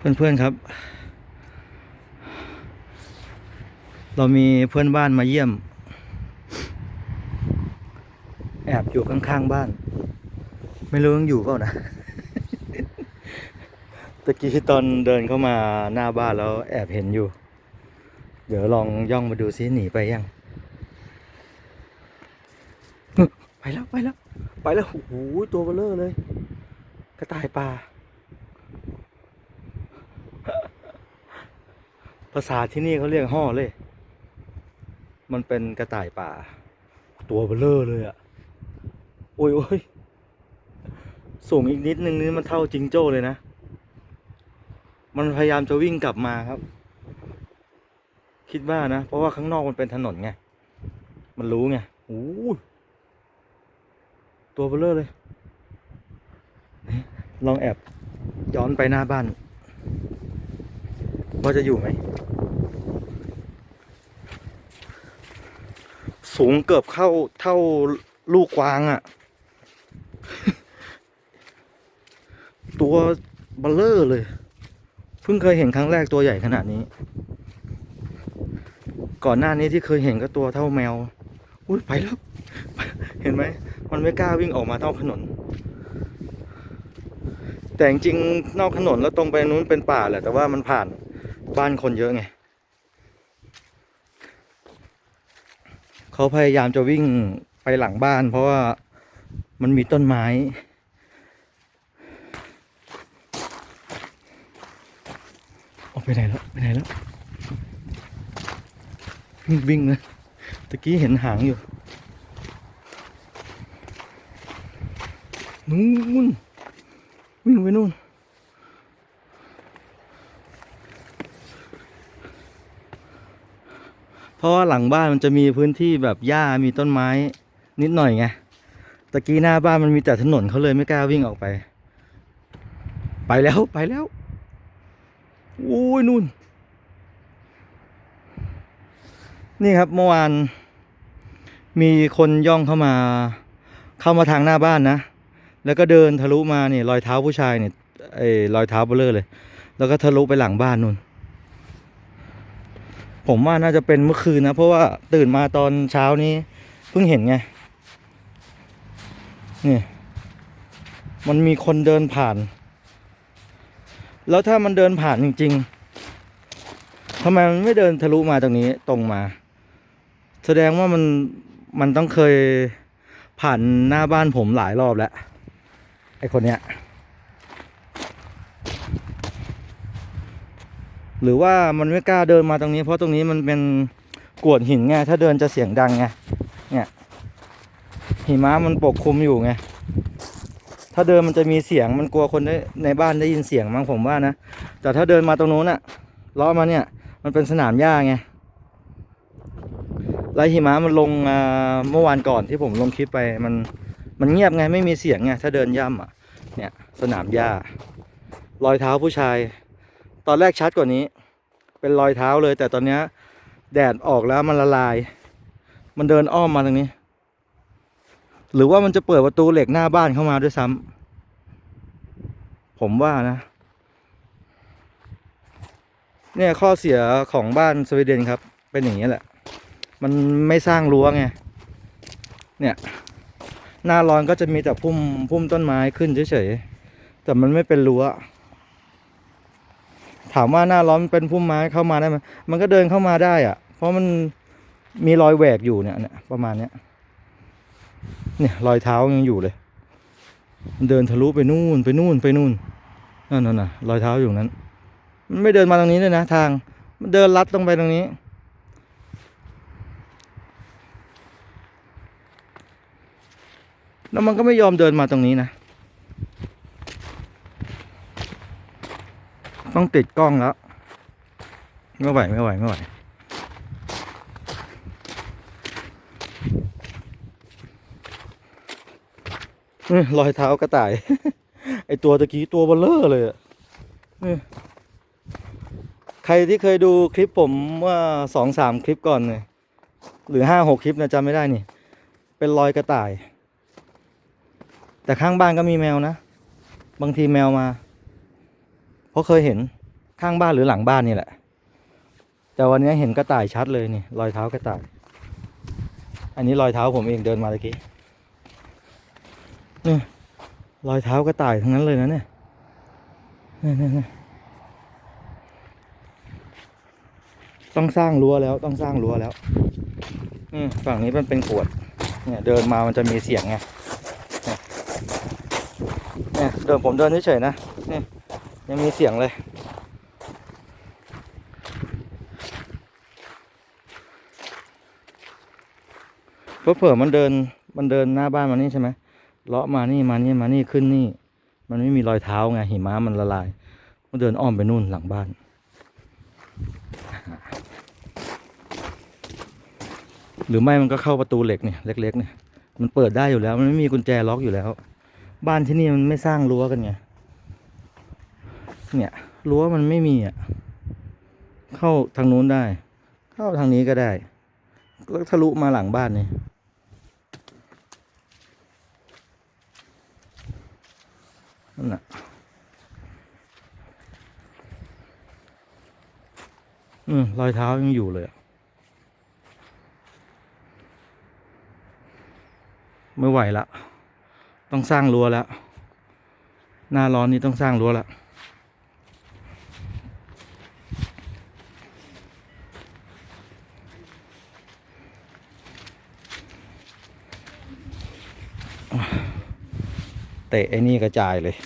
เพื่อนๆครับ เรามีเพื่อนบ้านมาเยี่ยม แอบอยู่ข้างๆบ้าน ไม่รู้ยังอยู่เปล่านะตะกี้ตอนเดินเข้ามาหน้าบ้านแล้วแอบเห็นอยู่ เดี๋ยวลองย่องมาดูซิหนีไปยังไปแล้วไปแล้ว ไปแล้วโอ้โหตัวเบลเลอร์เลย กระต่ายป่า ภาษาที่นี่เขาเรียกห่อเลย มันเป็นกระต่ายป่า ตัวเบลเลอร์เลยอะโอ้ยโอ้ยสูงอีกนิดนึงนี่มันเท่าจิงโจ้เลยนะ มันพยายามจะวิ่งกลับมาครับ คิดว่านะ เพราะว่าข้างนอกมันเป็นถนนไง มันรู้ไงโอ้ยตัวเบลเลอร์เลยนี่ลองแอบย้อนไปหน้าบ้าน ว่าจะอยู่ไหม สูงเกือบเข้าเท่าลูกกวางอะ่ะ ตัวเบลเลอร์เลย เพิ่งเคยเห็นครั้งแรกตัวใหญ่ขนาดนี้ ก่อนหน้านี้ที่เคยเห็นก็ตัวเท่าแมว อุ้ยไปแล้ว เห็นไหม มันไม่กล้าวิ่งออกมาเท่าถนนแต่จริงนอกถนนแล้วตรงไปนู้นเป็นป่าแหละแต่ว่ามันผ่าน บ้านคนเยอะไงเขาพยายามจะวิ่งไปหลังบ้าน เพราะว่ามันมีต้นไม้ ออกไปไหนแล้วไปไหนแล้ว วิ่งวิ่งเลยตะกี้เห็นหางอยู่ นู่นวิ่งไปนู่น เพราะว่าหลังบ้านมันจะมีพื้นที่แบบหญ้ามีต้นไม้นิดหน่อยไงตะกี้หน้าบ้านมันมีแต่ถนนเขาเลยไม่กล้าวิ่งออกไป ไปแล้วไปแล้วโอ้ยนู่น นี่ครับเมื่อวาน มีคนย่องเข้ามา เข้ามาทางหน้าบ้านนะ แล้วก็เดินทะลุมาเนี่ยรอยเท้าผู้ชายเนี่ยไอ้รอยเท้าเบลเลอร์เลย แล้วก็ทะลุไปหลังบ้านนู่น ผมว่าน่าจะเป็นเมื่อคืนนะ เพราะว่าตื่นมาตอนเช้านี้เพิ่งเห็นไงนี่มันมีคนเดินผ่าน แล้วถ้ามันเดินผ่านจริง ๆทำไมมันไม่เดินทะลุมาตรงนี้ตรงมา แสดงว่ามันมันต้องเคยผ่านหน้าบ้านผมหลายรอบแล้วไอคนเนี้ย หรือว่ามันไม่กล้าเดินมาตรงนี้ เพราะตรงนี้มันเป็นกวดหินไงถ้าเดินจะเสียงดังไงเนี่ยหิมะมันปกคลุมอยู่ไงถ้าเดินมันจะมีเสียงมันกลัวคนได้ในบ้านได้ยินเสียงมั้งผมว่านะแต่ถ้าเดินมาตรงนู้นอะล้อมาเนี่ย มันเป็นสนามหญ้าไงแล้วหิมะมันลงเมื่อวานก่อนที่ผมลงคลิปไปมันมันเงียบไงไม่มีเสียงไงถ้าเดินย่ำอะเนี่ยสนามหญ้ารอยเท้าผู้ชาย อนแรกชัดกว่านี้ เป็นรอยเท้าเลย แต่ตอนนี้แดดออกแล้วมันละลาย มันเดินอ้อมมาตรงนี้ หรือว่ามันจะเปิดประตูเหล็กหน้าบ้านเข้ามาด้วยซ้ำผมว่านะ เนี่ยข้อเสียของบ้านสวีเดนครับ เป็นอย่างนี้แหละ มันไม่สร้างรั้วไง เนี่ย หน้าร้อนก็จะมีแต่พุ่มพุ่มต้นไม้ขึ้นเฉยๆแต่มันไม่เป็นรั้ว ถามว่าหน้าร้อนมันเป็นพุ่มไม้เข้ามาได้ไหมมันก็เดินเข้ามาได้อะเพราะมันมีรอยแหวกอยู่เนี่ยเนี่ยประมาณเนี้ยเนี่ยรอยเท้ายังอยู่เลยมันเดินทะลุไปนู่นไปนู่นไปนู่นนั่นน่ะนะรอยเท้าอยู่นั้น มันไม่เดินมาตรงนี้เลยนะทาง มันเดินลัดลงไปตรงนี้ แล้วมันก็ไม่ยอมเดินมาตรงนี้นะ ต้องติดกล้องแล้ว ไม่ไหวไม่ไหวไม่ไหวรอยเท้ากระต่าย ไอตัวตะกี้ตัวเบลเลอร์เลยอะใครที่เคยดูคลิปผมเมื่อสองสามคลิปก่อนเนี่ยหรือห้าหกคลิปนะจำไม่ได้นี่ เป็นรอยกระต่าย แต่ข้างบ้านก็มีแมวนะ บางทีแมวมา ราะเคยเห็นข้างบ้านหรือหลังบ้านนี่แหละ แต่วันนี้เห็นกระต่ายชัดเลยนี่รอยเท้ากระต่าย อันนี้รอยเท้าผมเองเดินมาตะกี้นี่รอยเท้ากระต่ายทั้งนั้นเลยนะเนี่ยนี่นี่นี่ต้องสร้างรั้วแล้วต้องสร้างรั้วแล้วนี่ฝั่งนี้มันเป็นกรวดเนี่ยเดินมามันจะมีเสียงไงเนี่ยเดินผมเดินเฉยๆนะนี่ย ยังมีเสียงเลย เพราะเผื่อมันเดินมันเดินหน้าบ้านมานี่ใช่ไหมเลาะมานี่มานี่มานี่ขึ้นนี่ มันไม่มีรอยเท้าไงหิมะมันละลาย มันเดินอ้อมไปนู่นหลังบ้าน หรือไม่มันก็เข้าประตูเหล็กเนี่ยเล็ก ๆ เนี่ย มันเปิดได้อยู่แล้ว มันไม่มีกุญแจล็อกอยู่แล้ว บ้านที่นี่มันไม่สร้างรั้วกันไง เนี่ยรั้วมันไม่มีอะ เข้าทางนู้นได้ เข้าทางนี้ก็ได้แล้วทะลุมาหลังบ้านนี่นั่นน่ะอืมรอยเท้ายังอยู่เลยอะไม่ไหวละ ต้องสร้างรั้วแล้ว หน้าร้อนนี้ต้องสร้างรั้วแล้ว เตะไอ้นี่กระจายเลย